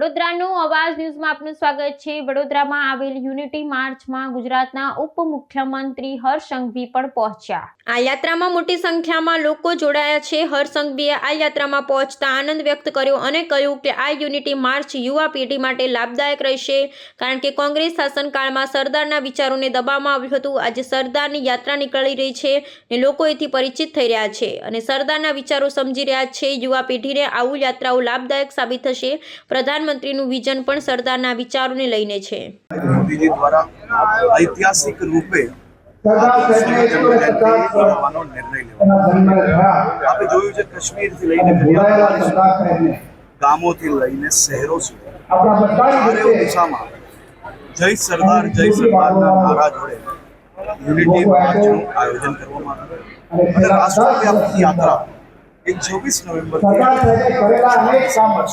વડોદરાનું અવાજ ન્યૂઝમાં આપનું સ્વાગત છે. વડોદરામાં આવેલ યુનિટી માર્ચમાં ગુજરાતના ઉપમુખ્યમંત્રી હર્ષ સંઘવી પણ પહોંચ્યા. આ યાત્રામાં મોટી સંખ્યામાં લોકો જોડાયા છે. હર્ષંઘવીએ આ યાત્રામાં પહોંચતા આનંદ વ્યક્ત કર્યો અને કહ્યું કે આ યુનિટી માર્ચ યુવા પેઢી માટે લાભદાયક રહેશે. કારણ કે કોંગ્રેસ શાસનકાળમાં સરદારના વિચારોને દબાવવામાં આવ્યું હતું. આજે સરદારની યાત્રા નીકળી રહી છે અને લોકો એથી પરિચિત થઈ રહ્યા છે અને સરદારના વિચારો સમજી રહ્યા છે. યુવા પેઢીને આવું યાત્રાઓ લાભદાયક સાબિત થશે. પ્રધાનમંત્રીનું વિઝન પણ સરદારના વિચારોને લઈને છે. મોદીજી દ્વારા ઐતિહાસિક રૂપે આપણે જોયું છે કાશ્મીરથી લઈને ગામોથી લઈને શહેરો સુધી. દિશામાં જય સરદાર જય સરદારના નારા જોડે યુનિટી માર્ચનું આયોજન કરવામાં આવ્યું. અને રાષ્ટ્રવ્યાપી યાત્રા એક ચોવીસ નવેમ્બરથી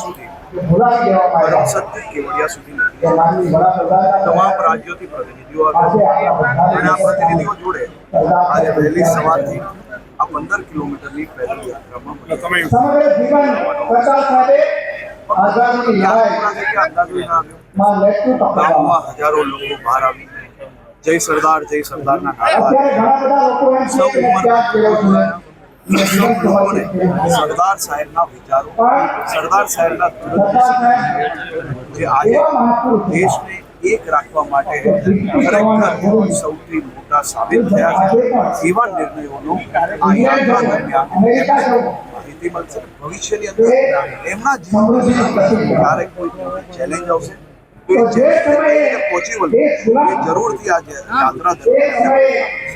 સુધી જે ભૂલાવી દેવામાં પરમ આવ્યા સત્ય કેવડિયા સુધી કે નીકળી માનનીય વડાપ્રધાનના તમામ રાજ્યોથી પ્રતિનિધિઓ આજે આવ્યા આપણા અને આ બધાની પ્રતિનિધિઓ જોડે આજે વહેલી સવારથી આ પંદર કિલોમીટરની પેદલ યાત્રામાં મળી. સમગ્ર જીવન સરદાર સાહેબે આઝાદીની યાત્રા લડાઈ છે કે અંદાજો ના આવ્યો માં લેખતું પકડવામાં ગામમાં હજારો લોકો બહાર આવી જય સરદાર જય સરદારના નારા અત્યારે ઘણા બધા લોકો એમ સૌ છે સરદાર સાહેબના વિચારો, સરદાર સાહેબના જે આજે. દેશને એક રાખવા માટે ખરેખર સૌથી મોટા સાબિત થયા છે એવા નિર્ણયોનો આ યાત્રા દરમિયાન માહિતી મળશે ભવિષ્યની અંદર એમના જીવનમાં ક્યારેક કોઈ ચેલેન્જ આવશે, તો એ તો જે challenge પહોંચી વળવું એ જરૂરથી આજે યાત્રા દરમિયાન